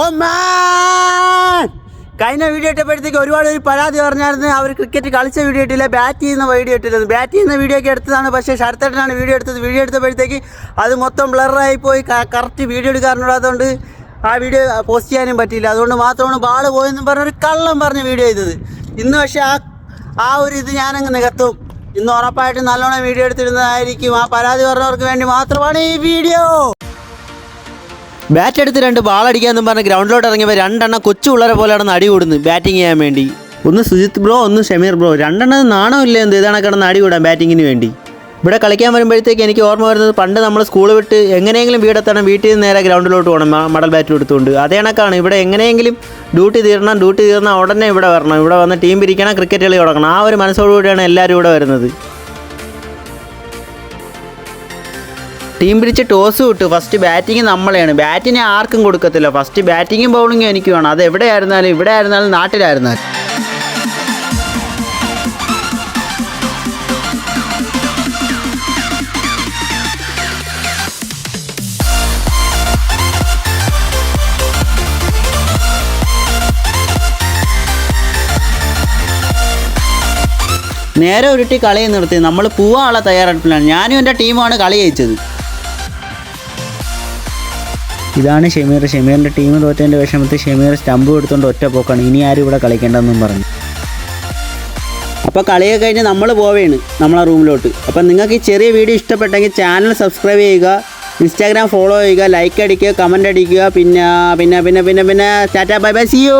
ഓ മാൻ കഴിഞ്ഞ വീഡിയോ ഇട്ടപ്പോഴത്തേക്ക് ഒരുപാട് ഒരു പരാതി പറഞ്ഞായിരുന്നു. അവർ ക്രിക്കറ്റ് കളിച്ച വീഡിയോ ഇട്ടില്ല ബാറ്റ് ചെയ്യുന്ന വീഡിയോ ഇട്ടില്ലെന്ന്. ബാറ്റ് ചെയ്യുന്ന വീഡിയോ ഒക്കെ എടുത്തതാണ്. പക്ഷേ ശരത്തേട്ടനാണ് വീഡിയോ എടുത്തത്. വീഡിയോ എടുത്തപ്പോഴത്തേക്ക് അത് മൊത്തം ബ്ലറായി പോയി. കറക്റ്റ് വീഡിയോ എടുക്കാറുണ്ടാത്തതുകൊണ്ട് ആ വീഡിയോ പോസ്റ്റ് ചെയ്യാനും പറ്റിയില്ല. അതുകൊണ്ട് മാത്രമാണ് ബാൾ പോയെന്നും പറഞ്ഞൊരു കള്ളം പറഞ്ഞ വീഡിയോ ചെയ്തത്. ഇന്ന് പക്ഷേ ആ ആ ഒരു ഇത് ഞാനങ്ങ് നികത്തും. ഇന്ന് ഉറപ്പായിട്ടും നല്ലോണം വീഡിയോ എടുത്തിരുന്നതായിരിക്കും ആ പരാതി പറഞ്ഞവർക്ക് വേണ്ടി മാത്രമാണ് ഈ വീഡിയോ ബാറ്റ് എടുത്ത് രണ്ട് ബാൾ അടിക്കാന്നും പറഞ്ഞ് ഗ്രൗണ്ടിലോട്ട് ഇറങ്ങിയപ്പോൾ രണ്ടെണ്ണം കൊച്ചു പിള്ളേരെ പോലെ നടി അടി കൂടുന്നു ബാറ്റിംഗ് ചെയ്യാൻ വേണ്ടി. ഒന്ന് സുജിത് ബ്രോ ഒന്ന് ഷമീർ ബ്രോ. രണ്ടെണ്ണം നാണമില്ല എന്ത്? ഇതാണ് കിടന്ന് അടി കൂടാൻ ബാറ്റിങ്ങിന് വേണ്ടി. ഇവിടെ കളിക്കാൻ വരുമ്പോഴത്തേക്ക് എനിക്ക് ഓർമ്മ വരുന്നത് പണ്ട് നമ്മൾ സ്കൂൾ വിട്ട് എങ്ങനെയെങ്കിലും വീടെത്തണം വീട്ടിൽ നിന്ന് നേരെ ഗ്രൗണ്ടിലോട്ട് പോകണം മടൽ ബാറ്റ് എടുത്തുകൊണ്ട്. അതേ കണക്കാണ്. ഇവിടെ എങ്ങനെയെങ്കിലും ഡ്യൂട്ടി തീർണം ഡ്യൂട്ടി തീർന്നാൽ ഉടനെ ഇവിടെ വരണം. ഇവിടെ വന്ന് ടീം പിരിക്കണം ക്രിക്കറ്റ് കളി തുടങ്ങണം. ആ ഒരു മനസ്സോടുകൂടിയാണ് എല്ലാവരും ഇവിടെ വരുന്നത്. ടീം പിടിച്ച് ടോസ് വിട്ടു. First batting നമ്മളെയാണ്. ബാറ്റിനെ ആർക്കും കൊടുക്കത്തില്ല. ഫസ്റ്റ് ബാറ്റിങ്ങും ബൗളിങ്ങും എനിക്ക് വേണം. അത് എവിടെയായിരുന്നാലും ഇവിടെ ആയിരുന്നാലും നാട്ടിലായിരുന്നാലും. നേരെ ഉരുട്ടി കളി നിർത്തി. നമ്മൾ പോവാനുള്ള തയ്യാറെടുപ്പിലാണ്. ഞാനും എന്റെ ടീമാണ് കളി ജയിച്ചത്. ഇതാണ് ഷമീർ. ഷമീറിന്റെ ടീം തോറ്റതിന്റെ വിഷമത്തിൽ ഷമീർ സ്റ്റമ്പ് എടുത്തുകൊണ്ട് ഒറ്റ പോക്കാണ്. ഇനി ആരും ഇവിടെ കളിക്കേണ്ടെന്നും പറഞ്ഞു. അപ്പോൾ കളിയൊക്കെ കഴിഞ്ഞ് നമ്മൾ പോവുകയാണ് നമ്മളെ റൂമിലോട്ട്. അപ്പോൾ നിങ്ങൾക്ക് ഈ ചെറിയ വീഡിയോ ഇഷ്ടപ്പെട്ടെങ്കിൽ ചാനൽ സബ്സ്ക്രൈബ് ചെയ്യുക ഇൻസ്റ്റാഗ്രാം ഫോളോ ചെയ്യുക ലൈക്ക് അടിക്കുക കമന്റ് അടിക്കുക പിന്നെ പിന്നെ പിന്നെ പിന്നെ പിന്നെ tata bye bye see you